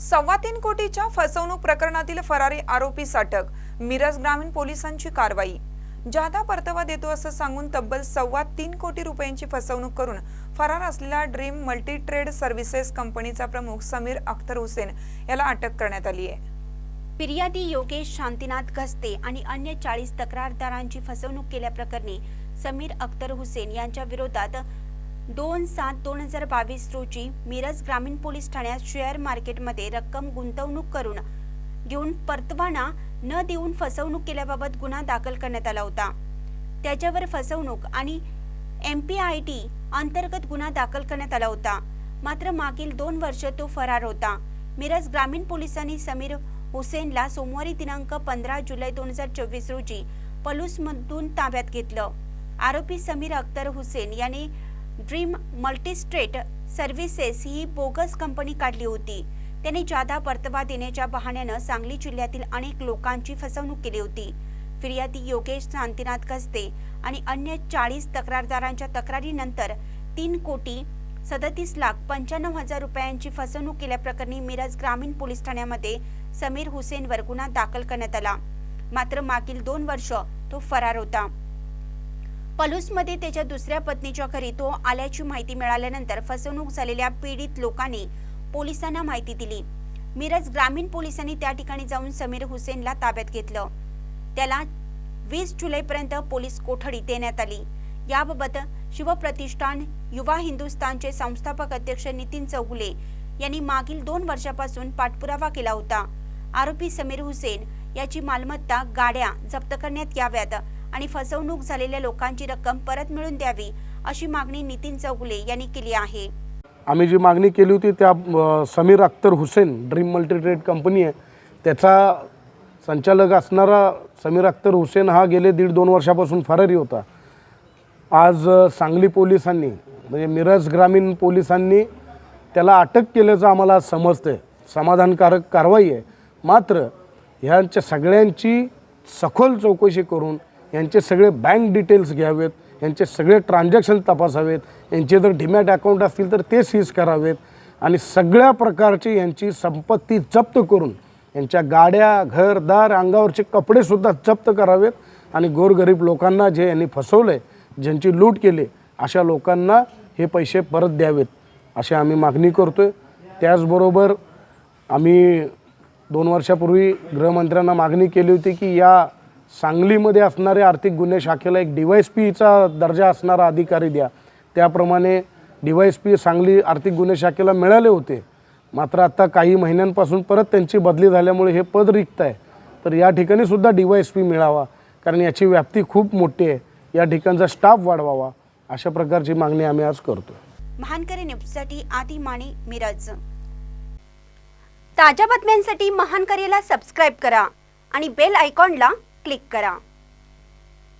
सव्वा तीन कोटीच्या फसवणूक प्रकरणातील फरारी आरोपीस अटक मिरज ग्रामीण पोलिसांची कारवाई. जादा परतावा देतो असं सांगून तब्बल सव्वा तीन कोटी रुपयांची फसवणूक करून फरार असलेला ड्रीम मल्टी ट्रेड सर्व्हिसेस कंपनीचा प्रमुख समीर अख्तर हुसेन याला अटक करण्यात आली आहे. फिर्यादी योगेश शांतीनाथ घस्ते आणि अन्य चाळीस तक्रारदारांची फसवणूक केल्याप्रकरणी समीर अख्तर हुसेन यांच्या विरोधात दोन सात दोन हजार बावीस रोजी मिरज ग्रामीण पोलीस ठाण्यात शेअर मार्केटमध्ये रक्कम गुंतवणूक करून घेऊन परतवाना न देऊन फसवणूक केल्याबाबत गुन्हा दाखल करण्यात आला होता. त्याच्यावर फसवणूक आणि एम पी आय टी अंतर्गत गुन्हा दाखल करण्यात आला होता. मात्र मागील दोन वर्ष तो फरार होता. मिरज ग्रामीण पोलिसांनी समीर हुसेनला सोमवारी दिनांक पंधरा जुलै दोन हजार चोवीस रोजी पलूसमधून ताब्यात घेतलं. आरोपी समीर अख्तर हुसेन याने ड्रीम मल्टीस्ट्रेट सर्व्हिसेस ही बोगस कंपनी काढली होती. त्याने जादा परतवा देण्याच्या बहाण्यानं सांगली जिल्ह्यातील अनेक लोकांची फसवणूक केली होती. फिर्यादी योगेश शांतीनाथ कसते आणि अन्य चाळीस तक्रारदारांच्या तक्रारीनंतर तीन कोटी सदतीस लाख पंच्याण्णव हजार रुपयांची फसवणूक केल्याप्रकरणी मिरज ग्रामीण पोलीस ठाण्यामध्ये समीर हुसेनवर गुन्हा दाखल करण्यात आला. मात्र मागील दोन वर्ष तो फरार होता. पलूसमध्ये त्याच्या दुसऱ्या पत्नीच्या घरी तो आल्याची माहिती मिळाल्यानंतर फसवणूक झालेल्या पीडित लोकांनी पोलिसांना माहिती दिली. मिरज ग्रामीण पोलिसांनी त्या ठिकाणी जाऊन समीर हुसेनला ताब्यात घेतलं. त्याला वीस जुलैपर्यंत पोलीस कोठडी देण्यात आली. याबाबत शिवप्रतिष्ठान युवा हिंदुस्थानचे संस्थापक अध्यक्ष नितीन चौगुले यांनी मागील दोन वर्षापासून पाठपुरावा केला होता. आरोपी समीर हुसेन याची मालमत्ता गाड्या जप्त करण्यात याव्यात. आणि फसवणूक झालेल्या लोकांची रक्कम परत मिळून द्यावी अशी मागणी नितीन चौगुले यांनी केली आहे. आम्ही जी मागणी केली होती त्या Sameer Akhtar Hussain dream multitrade company आहे त्याचा संचालक असणारा समीर अख्तर हुसेन हा गेले दीड दोन वर्षापासून फरारी होता. आज सांगली पोलिसांनी म्हणजे मिरज ग्रामीण पोलिसांनी त्याला अटक केल्याचं आम्हाला समजतं आहे समाधानकारक कारवाई आहे. मात्र ह्यांच्या सगळ्यांची सखोल चौकशी करून यांचे सगळे बँक डिटेल्स घ्यावेत यांचे सगळे ट्रान्झॅक्शन तपासावेत यांचे जर डिमॅट अकाउंट असतील तर ते सीज करावेत आणि सगळ्या प्रकारची यांची संपत्ती जप्त करून यांच्या गाड्या घरदार अंगावरचे कपडेसुद्धा जप्त करावेत आणि गोरगरीब लोकांना जे यांनी फसवलं आहे ज्यांची लूट केली अशा लोकांना हे पैसे परत द्यावेत अशी आम्ही मागणी करतो आहे त्याचबरोबर आम्ही दोन वर्षापूर्वी गृहमंत्र्यांना मागणी केली होती की या सांगलीमध्ये असणाऱ्या आर्थिक गुन्हे शाखेला एक डी वाय एस पीचा दर्जा असणारा अधिकारी द्या. त्याप्रमाणे D Y S P Sangli आर्थिक गुन्हे शाखेला मिळाले होते. मात्र आता काही महिन्यांपासून परत त्यांची बदली झाल्यामुळे हे पद रिक्त आहे. तर या ठिकाणी सुद्धा डी वाय एस पी मिळावा कारण याची व्याप्ती खूप मोठी आहे. या ठिकाणचा स्टाफ वाढवावा अशा प्रकारची मागणी आम्ही आज करतो महानकरी न्यूजसाठी आदी माने मिरज ताज्या बातम्यांसाठी महानकरीला सबस्क्राईब करा आणि बेल आयकॉनला क्लिक करा.